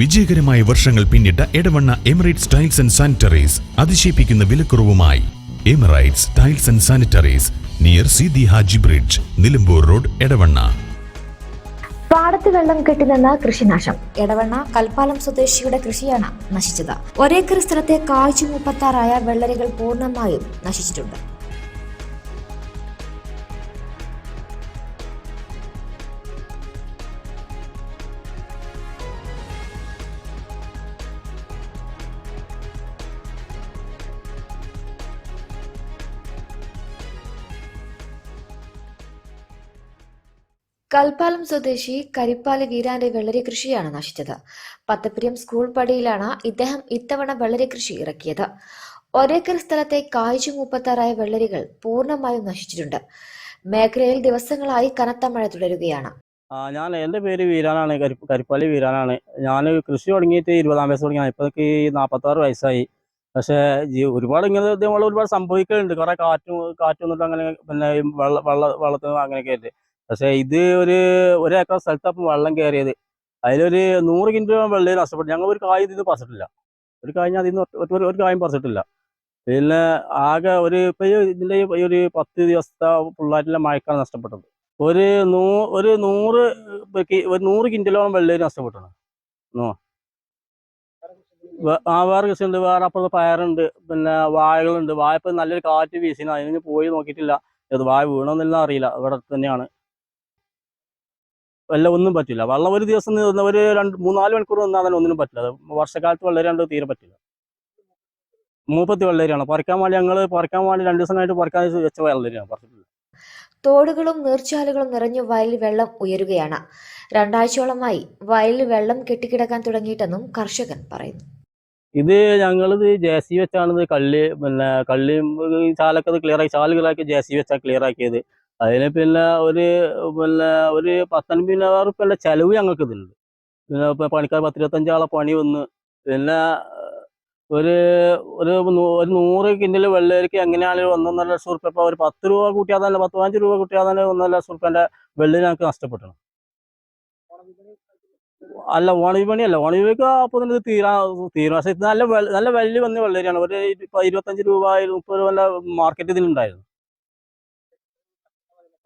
വിജയകരമായ വർഷങ്ങൾ പിന്നിട്ട Edavanna Emirates Tiles and Sanitaries അതിശയിപ്പിക്കുന്ന വിലക്കുറവുമായി. Emirates Tiles and Sanitaries near Sidi Haji bridge Nilambur road Edavanna. പാടത്ത് വെള്ളം കെട്ടിനിന്ന കൃഷിനാശം. എടവണ്ണ കൽപ്പാലം സ്വദേശിയുടെ കൃഷിയാണ് നശിച്ചത്. ഒരേക്കർ സ്ഥലത്തെ കാഴ്ച മുപ്പത്താറായ വെള്ളരികൾ പൂർണമായും നശിച്ചിട്ടുണ്ട്. കൽപ്പാലം സ്വദേശി കരിപ്പാലി വീരാന്റെ വെള്ളരി കൃഷിയാണ് നശിച്ചത്. പത്തപ്രിയം സ്കൂൾ പടിയിലാണ് ഇദ്ദേഹം ഇത്തവണ വെള്ളരി കൃഷി ഇറക്കിയത്. ഒരേക്കർ സ്ഥലത്തെ കായ്ച്ചു മുപ്പത്താറായ വെള്ളരികൾ പൂർണമായും നശിച്ചിട്ടുണ്ട്. മേഖലയിൽ ദിവസങ്ങളായി കനത്ത മഴ തുടരുകയാണ്. ഞാൻ എന്റെ പേര് വീരാനാണ്. കരി കരിപ്പാലി വീരാനാണ്. ഞാൻ കൃഷി തുടങ്ങിയിട്ട് ഇരുപതാം വയസ്സ് തുടങ്ങിയാണ് ഇപ്പോൾ എനിക്ക് നാൽപ്പത്താറ് വയസ്സായി. പക്ഷേ ഒരുപാട് ഇങ്ങനെ ഒരുപാട് സംഭവിക്കുന്നുണ്ട് കുറേ കാറ്റും കാറ്റും അങ്ങനെ പിന്നെ വെള്ള വെള്ള വെള്ളത്തിൽ അങ്ങനെയൊക്കെ ആയിട്ട്. പക്ഷേ ഇത് ഒരു ഒരേക്കർ സ്ഥലത്താണ് അപ്പം വെള്ളം കയറിയത് അതിലൊരു നൂറ് കിലോ വെള്ളം നഷ്ടപ്പെട്ടു. ഞങ്ങൾ ഒരു കായ് ഇതിന് പറിച്ചിട്ടില്ല. ഒരു കായ് ഞാൻ ഒറ്റ- ഒരു ഒരു കായും പറിച്ചിട്ടില്ല. പിന്നെ ആകെ ഒരു ഇപ്പം ഇതിന്റെ ഈ ഒരു പത്ത് ദിവസത്തെ ഫുള്ളായിട്ടുള്ള മഴക്കാണ് നഷ്ടപ്പെട്ടത്. ഒരു നൂ ഒരു നൂറ് ഒരു നൂറ് കിന്റലോളം വെള്ളരി നഷ്ടപ്പെട്ടു ആ. വേറെ കൃഷിയുണ്ട്. വേറെ അപ്പുറത്ത് പയറുണ്ട്. പിന്നെ വാഴകളുണ്ട്. വാഴ നല്ലൊരു കാറ്റ് വീശിന്. അതിന് പോയി നോക്കിയിട്ടില്ല. ഇത് വാഴ വീണോന്നില്ല അറിയില്ല. ഇവിടെ തന്നെയാണ്. വെള്ളം ഒന്നും പറ്റില്ല. വെള്ളം ഒരു ദിവസം നിന്ന് ഒരു രണ്ട് മൂന്നാൽ മണിക്കൂർ നിന്നാൽ തന്നെ ഒന്നിനും പറ്റില്ല. വർഷക്കാലത്ത് വെള്ളരിയാണ്ട് തീരെ പറ്റില്ല. മൂപ്പത്തി വെള്ളരിയാണ്. പറിക്കാൻ വേണ്ടി ഞങ്ങൾ പറിക്കാൻ വേണ്ടി രണ്ട് ദിവസമായിട്ട് പറിക്കാൻ വെച്ച വെള്ളരിയാണ്. പറിച്ചിട്ടില്ല. തോടുകളും നീർച്ചാലുകളും നിറഞ്ഞ് വയലിൽ വെള്ളം ഉയരുകയാണ്. രണ്ടാഴ്ചയോളമായി വയലിൽ വെള്ളം കെട്ടിക്കിടക്കാൻ തുടങ്ങിയിട്ടെന്നും കർഷകൻ പറയുന്നു. ഇത് ഞങ്ങളിത് ജെ സി വെച്ചാണ് ഇത് കള്ളി പിന്നെ കള്ളി ചാലൊക്കെ ക്ലിയർ ആക്കി ചാൽ ക്ലിയർ ആക്കി ജെ സി വെച്ചാണ് ക്ലിയർ ആക്കിയത്. അതിന് പിന്നെ ഒരു പിന്നെ ഒരു പത്തൊൻപതിനായിരം റുപ്യന്റെ ചെലവ് ഞങ്ങൾക്ക് ഇതിലുണ്ട്. പിന്നെ ഇപ്പൊ പണിക്കാർ പത്തിരുപത്തഞ്ചാളെ പണി വന്ന് പിന്നെ ഒരു ഒരു ഒരു നൂറ് കിൻഡിൽ വെള്ളരിക്ക് എങ്ങനെയാണെങ്കിലും ഒന്നൊന്നര ലക്ഷം റുപ്യ ഇപ്പൊ ഒരു പത്ത് രൂപ കൂട്ടിയാൽ തന്നെ പത്ത് പതിനഞ്ച് രൂപ കൂട്ടിയാൽ തന്നെ ഒന്നര ലക്ഷം റുപ്യന്റെ വെള്ളി ഞങ്ങൾക്ക് നഷ്ടപ്പെട്ടു അല്ല ഓണവിപണിയല്ല ഓണവിപണിക്ക് അപ്പൊ തന്നെ ഇത് തീരാ തീരും. നല്ല നല്ല വലിയ വന്ന വെള്ളരിയാണ്. ഒരു ഇരുപത്തഞ്ച് രൂപ മുപ്പത് രൂപ മാർക്കറ്റ് ഇതിലുണ്ടായിരുന്നു.